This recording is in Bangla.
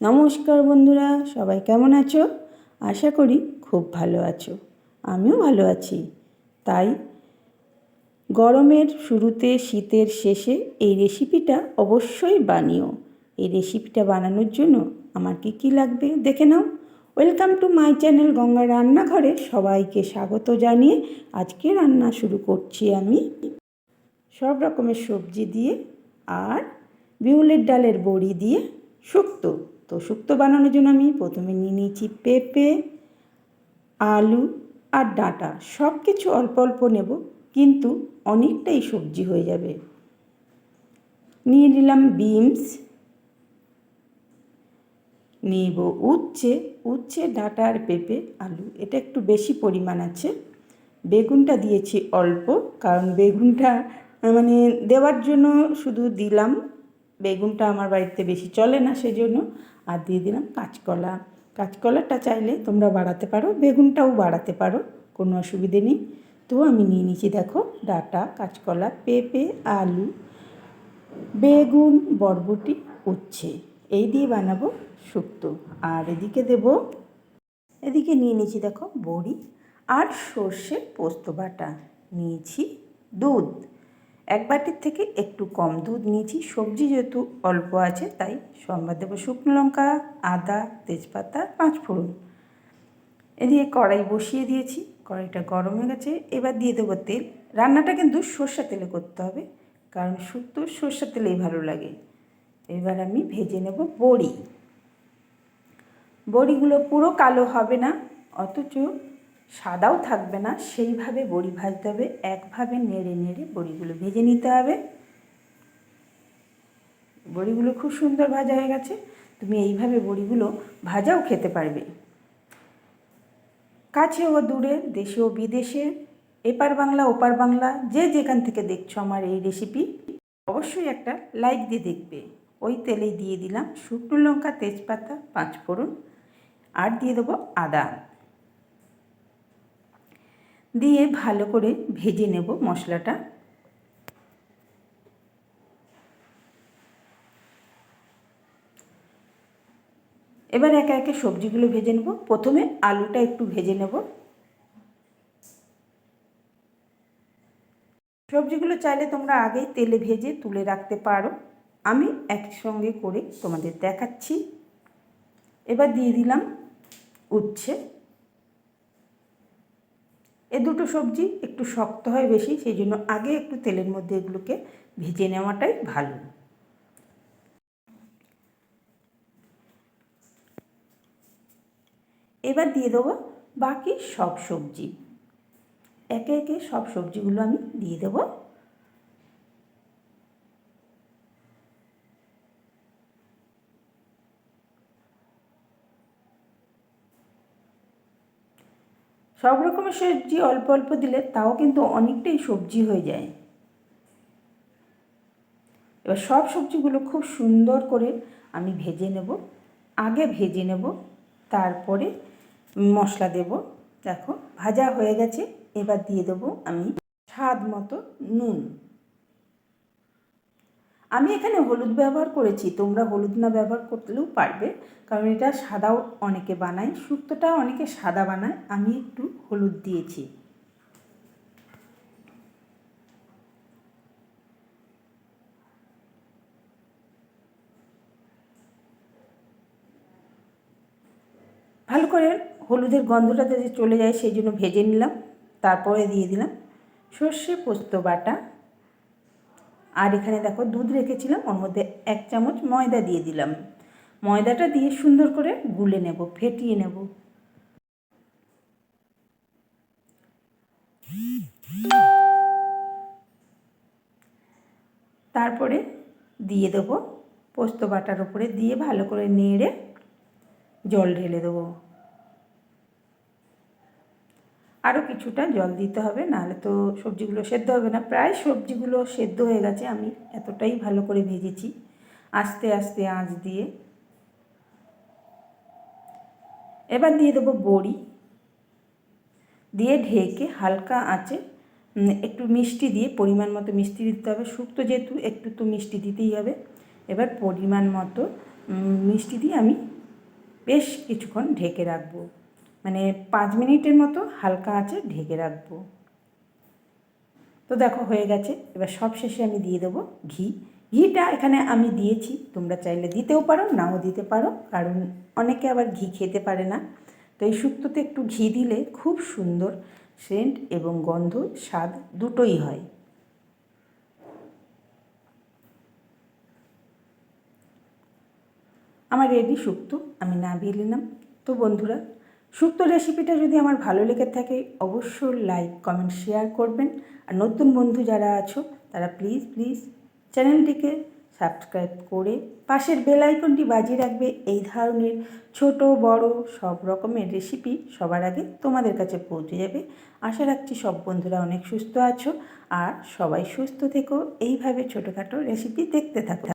নমস্কার বন্ধুরা, সবাই কেমন আছো? আশা করি খুব ভালো আছো। আমিও ভালো আছি। তাই গরমের শুরুতে শীতের শেষে এই রেসিপিটা অবশ্যই বানিও। এই রেসিপিটা বানানোর জন্য আমার কি কি লাগবে দেখে নাও। Welcome to my channel Ganga রান্নাঘরে সবাইকে স্বাগত জানিয়ে আজকে রান্না শুরু করছি আমি। সব রকমের সবজি দিয়ে আর বিউলের ডালের বড়ি দিয়ে শুক্তো। তো শুক্তো বানানোর জন্য আমি প্রথমে নিয়ে নিয়েছি পেঁপে, আলু আর ডাঁটা। সব কিছু অল্প অল্প নেব, কিন্তু অনেকটাই সবজি হয়ে যাবে। নিয়ে নিলাম বিনস। নিব উচ্ছে উচ্ছে, ডাঁটা আর পেঁপে, আলু। এটা একটু বেশি পরিমাণ আছে। বেগুনটা দিয়েছি অল্প, কারণ বেগুনটা মানে দেওয়ার জন্য শুধু দিলাম বেগুনটা আমার বাড়িতে বেশি চলে না সেজন্য। আর দিয়ে দিলাম কাঁচকলা। কাঁচকলাটা চাইলে তোমরা বাড়াতে পারো, বেগুনটাও বাড়াতে পারো, কোনো অসুবিধে নেই। তো আমি নিয়ে নিয়েছি দেখো ডাটা, কাঁচকলা, পেঁপে, আলু, বেগুন, বরবটি, উচ্ছে। এই দিয়ে বানাবো শুক্তো। আর এদিকে দেব, এদিকে নিয়ে নিয়েছি দেখো বড়ি আর সর্ষে পোস্ত বাটা। নিয়েছি দুধ। এক বাটির থেকে একটু কম দুধ নিয়েছি। সবজি যেহেতু অল্প আছে, তাই সম্বাদ দেবো শুকনো লঙ্কা, আদা, তেজপাতা, পাঁচ ফোড়ন। এদিকে কড়াই বসিয়ে দিয়েছি, কড়াইটা গরম হয়ে গেছে। এবার দিয়ে দেবো তেল। রান্নাটা কিন্তু সর্ষা তেলে করতে হবে, কারণ শুক্তো সর্ষা তেলেই ভালো লাগে। এবার আমি ভেজে নেব বড়ি। বড়িগুলো পুরো কালো হবে না, অথচ সাদাও থাকবে না, সেইভাবে বড়ি ভাজতে হবে। একভাবে নেড়ে নেড়ে বড়িগুলো ভেজে নিতে হবে। বড়িগুলো খুব সুন্দর ভাজা হয়ে গেছে। তুমি এইভাবে বড়িগুলো ভাজাও খেতে পারবে। কাছে ও দূরে, দেশে ও বিদেশে, এপার বাংলা, ওপার বাংলা, যে যেখান থেকে দেখছ আমার এই রেসিপি অবশ্যই একটা লাইক দিয়ে দেখবে। ওই তেলেই দিয়ে দিলাম শুকনো লঙ্কা, তেজপাতা পাঁচ ফোড়ন আর দিয়ে দেবো আদা। দিয়ে ভালো করে ভেজে নেব মশলাটা। এবার একে একে সবজিগুলো ভেজে নেব। প্রথমে আলুটা একটু ভেজে নেব। সবজিগুলো চাইলে তোমরা আগেই তেলে ভেজে তুলে রাখতে পারো। আমি একসঙ্গে করে তোমাদের দেখাচ্ছি। এবার দিয়ে দিলাম উচ্ছে। এ দুটো সবজি একটু শক্ত হয় বেশি, সেই জন্য আগে একটু তেলের মধ্যে এগুলোকে ভেজে নেওয়াটাই ভালো। এবার দিয়ে দেবো বাকি সব সবজি। একে একে সব সবজিগুলো আমি দিয়ে দেবো। সব রকমের সবজি অল্প অল্প দিলে তাও কিন্তু অনেকটাই সবজি হয়ে যায়। এবার সব সবজিগুলো খুব সুন্দর করে আমি ভেজে নেব। আগে ভেজে নেব, তারপরে মশলা দেব। দেখো, ভাজা হয়ে গেছে, এবার দিয়ে দেবো আমি স্বাদ মতো নুন। আমি এখানে হলুদ ব্যবহার করেছি, তোমরা হলুদ না ব্যবহার করলেও পারবে, কারণ এটা সাদাও অনেকে বানায়, শুক্তোটা অনেকে সাদা বানায়, আমি একটু হলুদ দিয়েছি। ভালো করে হলুদের গন্ধটা যাতে চলে যায়, সেই জন্য ভেজে নিলাম, তারপরে দিয়ে দিলাম সর্ষে পোস্ত বাটা। আর এখানে দেখো দুধ রেখেছিলাম, ওর মধ্যে এক চামচ ময়দা দিয়ে দিলাম। ময়দাটা দিয়ে সুন্দর করে গুলে নেব, ফেটিয়ে নেব। তারপরে দিয়ে দেবো পোস্ত বাটার উপরে, দিয়ে ভালো করে নেড়ে জল ঢেলে দেবো। আরও কিছুটা জল দিতে হবে, নাহলে তো সবজিগুলো সেদ্ধ হবে না। প্রায় সবজিগুলো সেদ্ধ হয়ে গেছে, আমি এতটাই ভালো করে ভেজেছি, আস্তে আস্তে আঁচ দিয়ে। এবার দিয়ে দেবো বড়ি। দিয়ে ঢেকে হালকা আঁচে একটু মিষ্টি দিয়ে, পরিমাণ মতো মিষ্টি দিতে হবে। শুক্তো যেহেতু, একটু তো মিষ্টি দিতেই হবে। এবার পরিমাণ মতো মিষ্টি দিয়ে আমি বেশ কিছুক্ষণ ঢেকে রাখব। মানে পাঁচ মিনিটের মতো হালকা আঁচে ঢেকে রাখব। তো দেখো হয়ে গেছে। এবার সব শেষে আমি দিয়ে দেবো ঘি। ঘিটা এখানে আমি দিয়েছি। তোমরা চাইলে দিতেও পারো, নাও দিতে পারো। কারণ অনেকে আবার ঘি খেতে পারে না। তো এই শুক্তোতে একটু ঘি দিলে খুব সুন্দর সেন্ট এবং গন্ধ, স্বাদ দুটোই হয়। আমার রেডি শুক্তো। আমি নামিয়ে নিলাম। তো বন্ধুরা শুক্তো রেসিপিটা যদি আমার ভালো লেগে থাকে, অবশ্যই লাইক কমেন্ট শেয়ার করবেন। আর নতুন বন্ধু যারা আছো, তারা প্লিজ প্লিজ চ্যানেলটিকে সাবস্ক্রাইব করে পাশের বেল আইকনটি বাজিয়ে রাখবে। এই ধরনের ছোট, বড় সব রকমের রেসিপি সবার আগে তোমাদের কাছে পৌঁছে যাবে। আশা রাখছি সব বন্ধুরা অনেক সুস্থ আছো। আর সবাই সুস্থ থেকো। এইভাবে ছোটোখাটো রেসিপি দেখতে থাকো।